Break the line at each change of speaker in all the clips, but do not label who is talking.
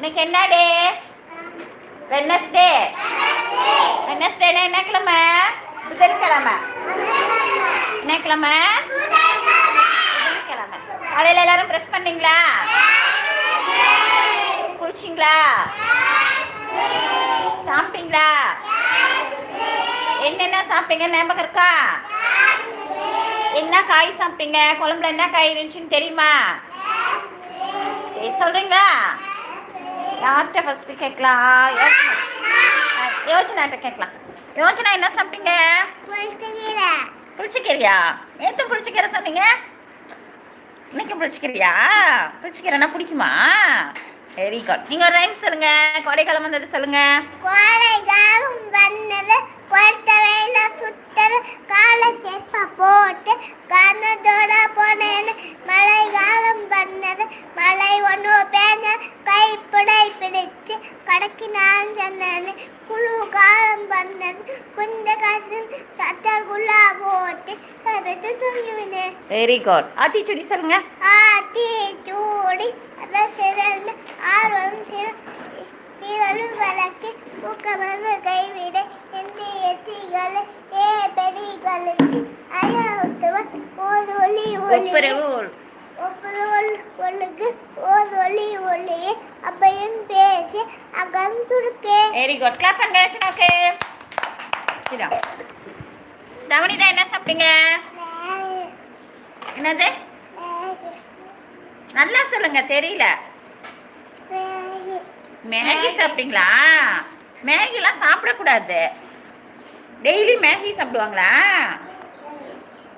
இன்னைக்கு என்ன டே வெனஸ்டே வெனஸ்டேனா என்ன கிழமை? புதன்கிழமை. என்ன கிழமை புதன்கிழமை. காலையில் எல்லாரும் ப்ரெஸ் பண்ணீங்களா? குளிச்சிங்களா? சாப்பிட்டீங்களா? என்னென்ன சாப்பிட்டீங்க? ஞாபகம் இருக்கா? என்ன காய் சாப்பிட்டீங்க? குழம்புல என்ன காய் இருந்துச்சுன்னு தெரியுமா? ஏய், சொல்றீங்களா? யார்கிட்ட ஃபர்ஸ்ட் கேட்கலாம்? யோசனா. ஆ, யோசனாட்ட கேட்கலாம். யோசனா என்ன சாப்பிட்டீங்க? புளிச்சக்கீரையா? நேற்று புளிச்சக்கீரை சொன்னீங்க இன்னைக்கு புளிச்சக்கீரையா? புளிச்சக்கீரைனா பிடிக்குமா? வெரி குட் நீங்கள் ஒரு ரைம் சொல்லுங்க. கோடைக்காலம் வந்தது சொல்லுங்க.
கோடைகாலம் வந்தது கொட்டவையில சுத்தது காலை செப்ப போட்டு கனதோட போனேன்னு மழை
வெரி குட் ஆத்திச்சுடி சொல்லுங்க.
ஆத்தி சூடி அதை சிறந்து ஆர்வம் இவளும் வழக்கு ஊக்கமது கைவிட எந்த எத்திகள் ஏ பெரிகளுக்கு ஐயாவுத்தவன் ஓது ஒளி ஒளி.
ஒப்புரவு
ஒழுக்கு ஓது ஒளி ஒளியே. அப்பையும் பேசி அகம் சுருக்கே
வெரி குட் கிளாப் பண்ணுங்க சரியா தவனிதா என்ன சாப்பிட்டீங்க? என்னது? நல்லா சொல்லுங்க தெரியல. மேகி சாப்பிட்டீங்களா? மேகிலாம் சாப்பிடக்கூடாது. டெய்லி மேகி சாப்பிடுவாங்களா?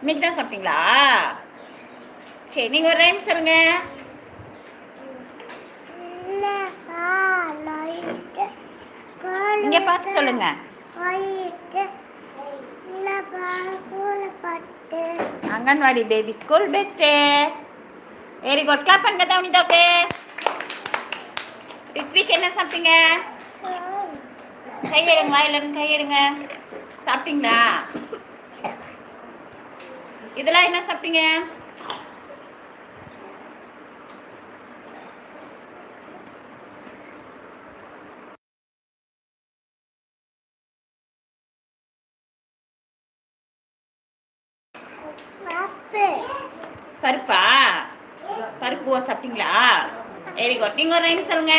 இன்னைக்கு தான் சாப்பிட்டீங்களா? சரி நீங்கள் ஒரு ரைம் சொல்லுங்க. இங்கே பார்த்து சொல்லுங்க.
பட்டு.
Anganwadi baby school best very good clap பண்ணுங்க தவனிதாவுக்கு ரித்விக் என்ன சாப்பிட்டீங்க? கையெடுங்க வாயிலிருந்து கையெடுங்க. சாப்பிட்டீங்களா? இதெல்லாம் என்ன சாப்பிட்டீங்க
பப்பு
பருப்பா பருப்பு ஓ சாப்பிட்டீங்களா வெரி நீங்கள் ஒரு ரைம் சொல்லுங்க.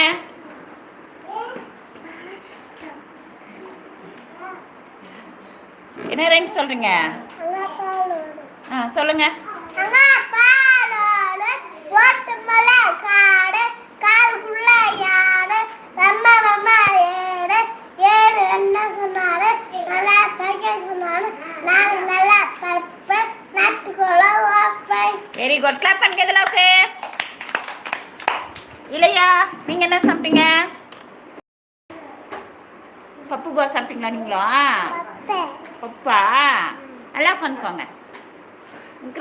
என்ன ரைம் சொல்றீங்க? ஆ சொல்லுங்க.
ஓட்டு மலை என்ன நல்லா
வெரி குட் கிளாப் பண்ணிக்கிறதுல ஓகே இல்லையா? நீங்கள் என்ன சாப்பிட்டீங்க? பப்பு போ சாப்பிட்டீங்களா நீங்களா? பப்பா. நல்லா உட்காந்துக்கோங்க.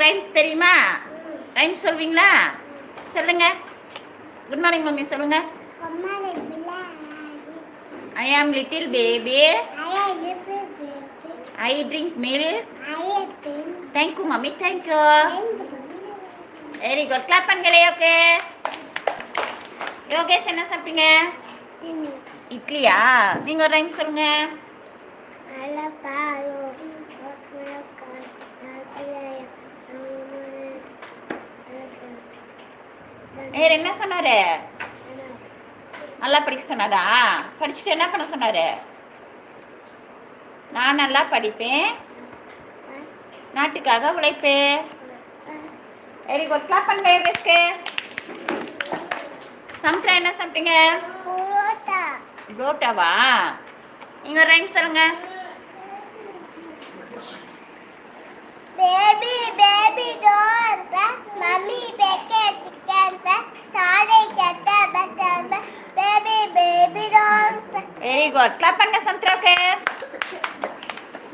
ரைம்ஸ் தெரியுமா? ரைம்ஸ் சொல்வீங்களா? சொல்லுங்க. குட் மார்னிங் மம்மி சொல்லுங்க. I am little baby I drink milk thank you mummy thank you very good clap பண்ணுங்களே okay Yogesh என்ன சாப்பிட்டீங்க? இட்லியா? நீங்கள் ஒரு ரைம் சொல்லுங்க. வேற என்ன சொன்னாரு? நல்லா படிக்க சொன்னாரா? படிச்சுட்டு என்ன பண்ண சொன்னாரு? நான் நல்லா படிப்பேன். நாட்டுக்காக உழைப்பேன். வெரி குட் கிளாப் பண்ணுங்க சமுத்திரம் என்ன சாப்பிட்டீங்க
புரோட்டா
புரோட்டாவா நீங்கள் ரைம் சொல்லுங்க
bake chicken back. Sorry, get the butter back. Baby, baby, don't back.
Very good clap பண்ணுங்க சமுத்திராவுக்கு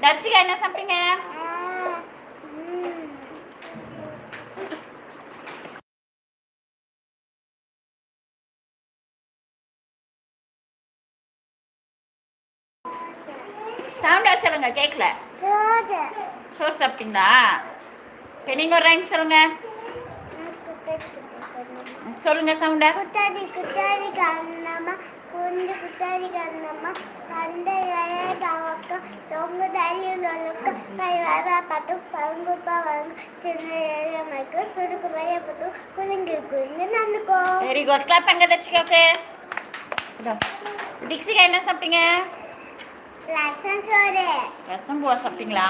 தர்ஷிகா என்ன சாப்பிட்டீங்க சவுண்டா சொல்லுங்க கேட்கல. சோறு சாப்பிட்டீங்களா? ஓகே நீங்கள் ஒரு ரைம் சொல்லுங்க. சொல்லுங்க சவுண்டா
குட்டாடி குட்டாடி கண்ணம்மா தந்தையே பவக்க தொங்கு தள்ளி லொலுக்கு கை வர பட்டு பங்கு பவங்க சின்ன ஏழமைக்கு சுருக்கு பயப்பட்டு குலுங்கி குலுங்கி நந்துக்கோ.
வெரி குட் கிளாப் பண்ணுங்க தர்ஷிகாவுக்கு டிக்ஸிகா என்ன சாப்பிட்டீங்க?
லட்சம் சோறு.
ரசம் பூவா சாப்பிட்டீங்களா?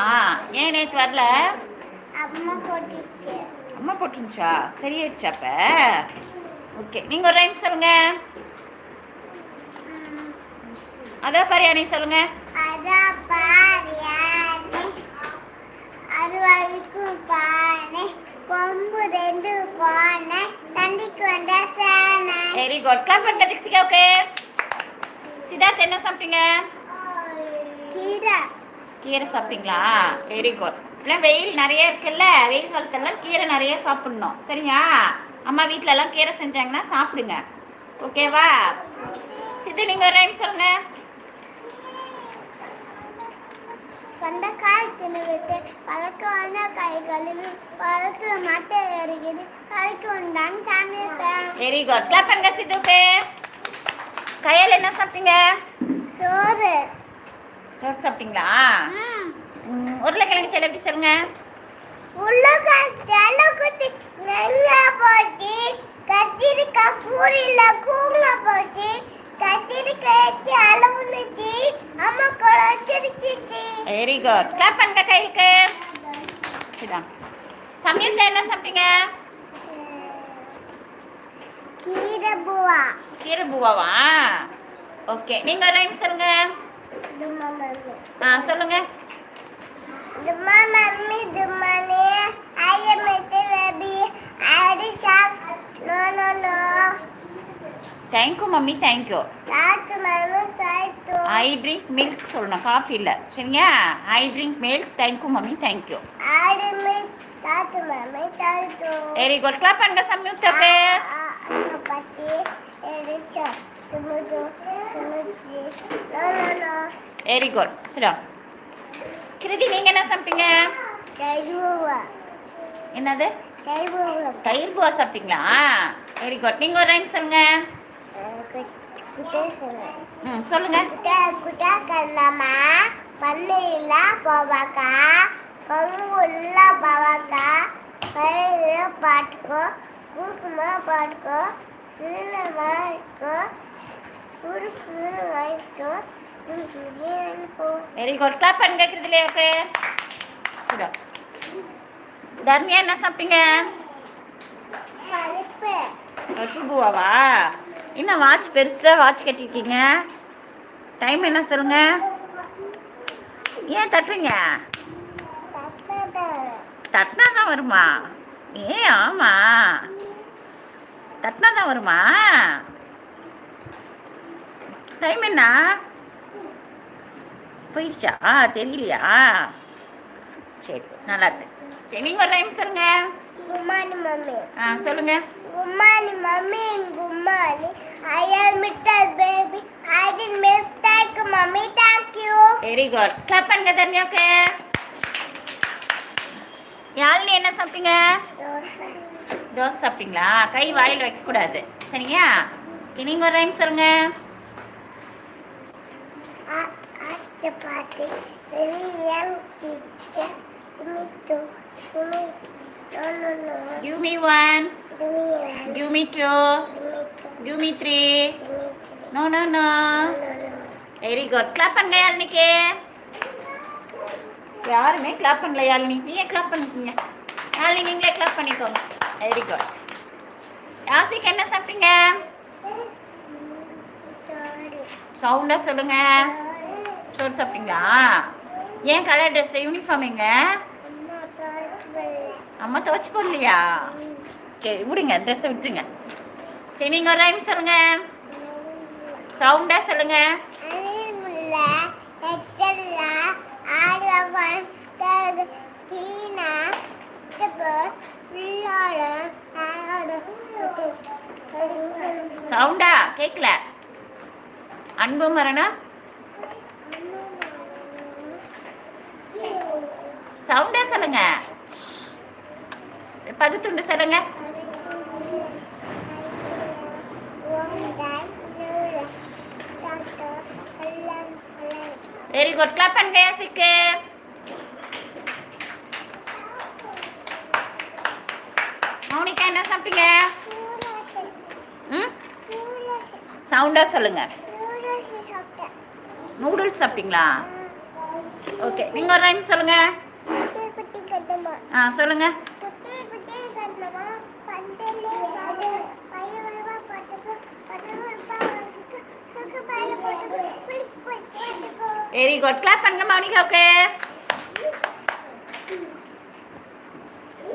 ஏன் நேற்று வரல?
அம்மா போட்டுச்சு.
அம்மா போட்டுருந்துச்சா? சரியாயிடுச்சா அப்ப? ஓகே நீங்கள் ஒரு ரைம் சொல்லுங்க. அதான் பரியாணி சொல்லுங்க.
அதான் பாரியானே அறுவருக்கும் பானை கொம்பு ரெண்டு பானை தண்டிக்கு வந்த சேனை.
வெரி குட் கிளாப் பண்ணுங்க டிக்ஸிகாவுக்கு சித்தார்த் என்ன சாப்பிட்டீங்க?
கீரை.
கீரை சாப்பிட்டீங்களா? வெரி குட் இல்லை வெயில் நிறைய இருக்குல்ல வெயில் காலத்துலலாம் கீரை நிறைய சாப்பிடணும். சரியா அம்மா வீட்ல எல்லாம் கீரை செஞ்சாங்கன்னா சாப்பிடுங்க. ஓகேவா? சித்து நீங்கள் ஒரு ரைம் சொல்லுங்க.
சொந்தக்காய் தின்னுவிட்டு பழக்க வந்த கை கழுவி பழக்க மாட்டை எறிகிறது கடைக்கு வந்தான் சாமியப்பேன்
வெரி குட் கிளாப் பண்ணுங்க சித்துக்கு கையால் என்ன சாப்பிட்டீங்க?
சோறு.
சோறு சாப்பிட்டீங்களா? உருளைக்கிழங்கு செடி எப்படி சொல்லுங்க?
கத்திரிக்காய் கூறில கூங்க போச்சு கத்திரிக்காய் அளவுனுச்சு அம்மா குழச்சிருச்சு
வெரி குட் கிளாப் பண்ணுங்க கைக்கு. சரிதான் சமயத்தை என்ன சாப்பிட்டீங்க?
கீரை பூவா.
கீரை பூவாவா? ஓகே நீங்கள் ரைம் சொல்லுங்க. ஆ சொல்லுங்க thank you mummy thank you I drink milk சொல்லணும் காஃபி இல்லை சரிங்க I drink milk thank you mummy thank you very good clap பண்ணுங்க
சம்யுக்த பே சப்பாத்தி
வெரி குட் சரிடா கிருதி நீங்கள் என்ன சாப்பிட்டீங்க? என்னது? தயிர் பூவா சாப்பிட்டீங்களா? வெரி குட் நீங்கள் ஒரு ரைம் சொல்லுங்க. ம் சொல்லுங்க.
குட்டா குட்டா கண்ணம்மா பண்ணையில போவாக்கா கங்குள்ள பவாக்கா கரையில பாட்டுக்கோ குறுக்குமா பாட்டுக்கோ இல்லமா இருக்கோ குறுக்கு வாங்கிக்கோ
வெரி குட் கிளாப் பண்ணுங்க கிருதிலேயாக்கு சரிடா தர்மியா என்ன சாப்பிட்டீங்க?
பருப்பு.
பூவாவா? என்ன வாட்ச் பெருசாக வாட்ச் கட்டியிருக்கீங்க? டைம் என்ன சொல்லுங்க? ஏன் தட்டுறீங்க?
தட்டை
தட்டினா தான் வருமா? ஏ ஆமாம் தட்டினா தான் வருமா? டைம் என்ன? போயிடுச்சா தெரியலையா? சரி நல்லா இருக்கு சரி நீங்கள் ஒரு டைம் சொல்லுங்க.
கும்மானி மம்மி
ஆ சொல்லுங்க.
கும்மானி mummy கும்மானி I am little baby I did milk thank mummy thank you
very good clap பண்ணுங்க தர்மியாக்கு யாழினி என்ன சாப்பிட்டீங்க?
தோசை.
சாப்பிட்டீங்களா? கை வாயில் வைக்கக்கூடாது. சரியா நீங்கள் ஒரு ரைம் சொல்லுங்க.
சப்பாத்தி பெரியம் கிச்சன் துமித்து துமி no no no
give me one
துமி
give me two give me three no no no very good clap பண்ணுங்க யாழினிக்கு? யாருமே கிளாப் பண்ணல யாழினி. நீங்க கிளாப் பண்ணிக்கீங்க. யாழினி நீங்களே கிளாப் பண்ணிக்கோங்க. வெரி குட் யாசிக்கு என்ன சாப்பிட்டீங்க? சவுண்டாக சொல்லுங்க. சோறு சாப்பிட்டீங்களா? ஏன் கலர் ட்ரெஸ் யூனிஃபார்ம் எங்க? அம்மா துவச்சி போடலையா? சரி விடுங்க ட்ரெஸ்ஸை விட்டுருங்க. சரி நீங்கள் ஒரு ரைம் சொல்லுங்க. சவுண்டாக சொல்லுங்க. சவுண்டா கேட்கல அன்பு மரணம் சவுண்டா சொல்லுங்க. பகுத்துண்டு சொல்லுங்க. வெரி குட் கிளாப் பண்ணுங்க யாசிக்கு மௌனிகா என்ன சாப்பிட்டீங்க? ம்? சவுண்டாக சொல்லுங்க. நூடுல்ஸ் சாப்பிட்டீங்களா? ஓகே நீங்கள் ஒரு ரைம் சொல்லுங்க.
குட்டி கட்டமா
ஆ சொல்லுங்க. வெரி குட் கிளாப் பண்ணுங்க மௌனிகாவுக்கு.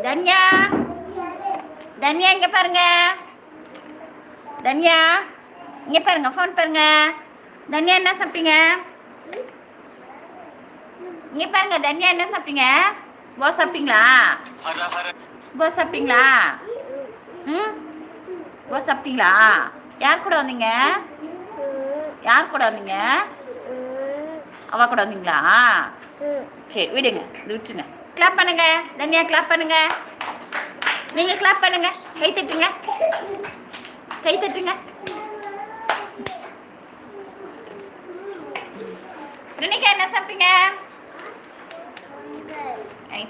தன்யா. தன்யா இங்கே பாருங்க. தன்யா இங்கே பாருங்க ஃபோன் பாருங்க. தன்யா என்ன சாப்பிட்டீங்க? இங்கே பாருங்க தனியா என்ன சாப்பிட்டீங்க? போ சாப்பிட்டீங்களா? போ சாப்பிட்டீங்களா? ம்? போ சாப்பிட்டீங்களா? யார் கூட வந்தீங்க? யார் கூட வந்தீங்க? அவ கூட வந்தீங்களா? சரி விடுங்க விட்டுருங்க. கிளாப் பண்ணுங்க தனியா கிளாப் பண்ணுங்க. நீங்கள் கிளாப் பண்ணுங்க. கை தட்டுங்க. கை தட்டுங்க. ரினிகா என்ன சாப்பிட்டீங்க?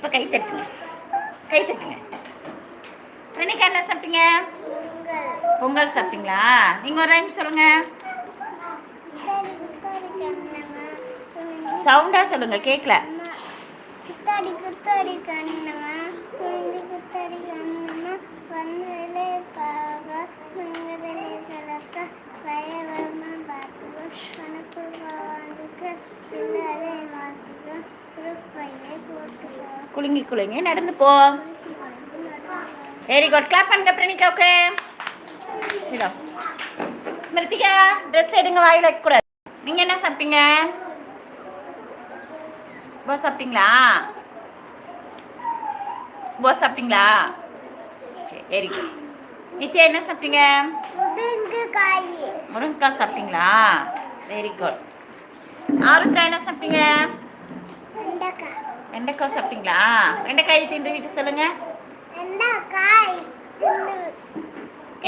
இப்போ கை தட்டுங்க. கை தட்டுங்க. ரினிகா என்ன சாப்பிட்டீங்க? பொங்கல் சாப்பிட்டீங்களா? நீங்கள் ஒரு ரைம் சொல்லுங்க. சவுண்டாக சொல்லுங்க கேட்கல குலுங்கி குலுங்கி நடந்து போ. வெரி குட் கிளாப் பண்ணுங்க பிரணிகாவுக்கு ஓகே ஸ்மிருதிகா ட்ரெஸ் எடுங்க வாயில் வைக்கக்கூடாது நீங்கள் என்ன சாப்பிட்டீங்க? போ சாப்பிட்டீங்களா? போ சாப்பிட்டீங்களா? சரி வெரி குட் நித்யா என்ன சாப்பிட்டீங்க? முருங்கைக்காய் சாப்பிட்டீங்களா? வெரி குட் ஆருத்ரா என்ன சாப்பிட்டீங்க?
வெண்டைக்காய்
சாப்பிட்டீங்களா? வெண்டைக்காய் தின்று வீட்டு
தின்னு.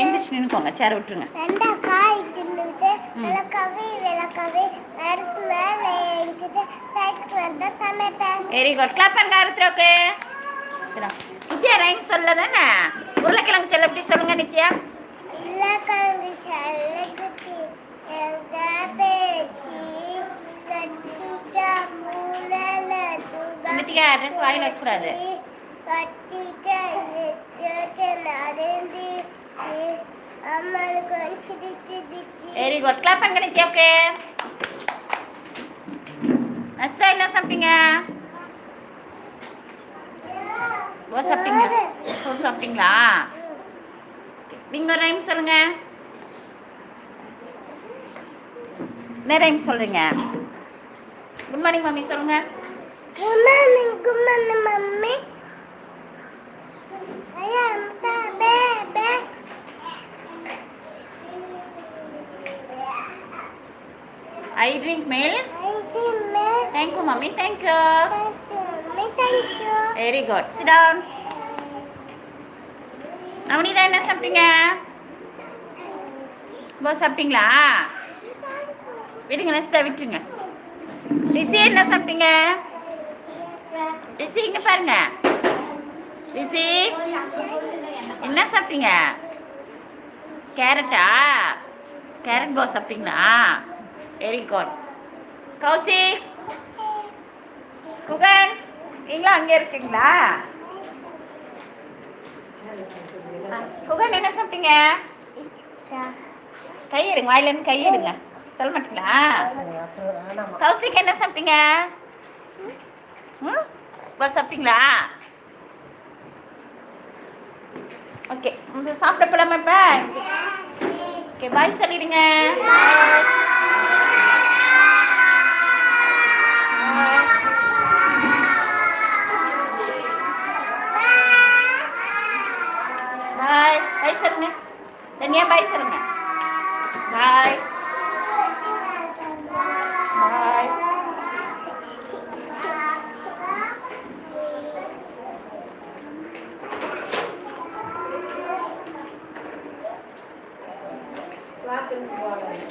எந்திரிச்சு நின்றுக்கோங்க சேர் விட்டுருங்க.
வெண்டைக்காய் தின்னுட்டு விளக்கவே விளக்கவே அடுத்து மேலே அடிக்குது சைக்கிள் வந்து சமைப்பேன்.
வெரி குட் கிளாப் பண்ணுங்க ஆருத்ராவுக்கு சரி நித்யா ரைம் சொல்ல தானே உருளைக்கிழங்கு செல்ல எப்படி சொல்லுங்க நித்யா.
உருளைக்கிழங்கு எங்க பேச்சு? கட்டிக்க மூலல
சுமித்திகா அட்ரஸ் வாயில் வைக்கக்கூடாது. வெரி குட் கிளாப் பண்ணுங்க நித்யாவுக்கு நஸ்தா என்ன சாப்பிட்டீங்க? ஓ சாப்பிட்டீங்க ஓ சாப்பிட்டீங்களா? நீங்கள் ஒரு ரைம் சொல்லுங்க. என்ன ரைம் சொல்கிறீங்க குட் மார்னிங் மம்மி
சொல்லுங்கள்
I drink milk thank you mummy thank you very good sit down Navanitha என்ன சாப்பிட்டீங்க? போ சாப்பிட்டீங்களா? விடுங்க நஸ்தா விட்டுருங்க. ரிஷி என்ன சாப்பிட்டீங்க? ரிஷி இங்கே பாருங்க. ரிஷி என்ன சாப்பிட்டீங்க? கேரட்டா? கேரட் போ சாப்பிட்டீங்களா? வெரி குட் கௌசி குகன் நீங்களும் அங்கே இருக்கீங்களா? குகன் என்ன சாப்பிட்டீங்க? கை எடுங்க வாயிலேருந்து கை எடுங்க சொல்ல மாட்டீங்களா? கௌசிக்கு என்ன சாப்பிட்டீங்க? ம்? சாப்பிட்டீங்களா? ஓகே சாப்பிட போலாமா இப்போ? ஓகே பாய் சொல்லிடுங்க.